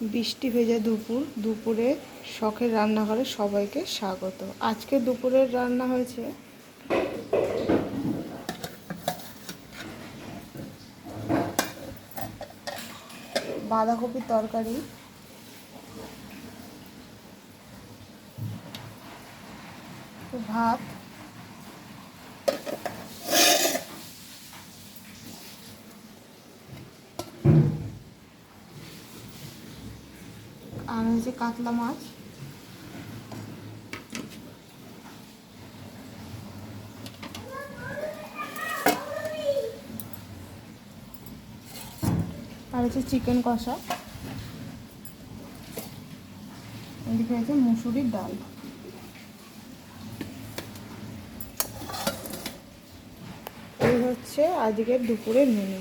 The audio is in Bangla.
বৃষ্টি ভেজা দুপুর, দুপুরে শখের রান্নাঘরে সবাইকে স্বাগত। আজকে দুপুরের রান্না হয়েছে বাঁধাকপির তরকারি, ভাত আর হচ্ছে কাতলা মাছ। আর হচ্ছে চিকেন কষা। এদিকে আছে মুসুরির ডাল। এই হচ্ছে আজকের দুপুরের মেনু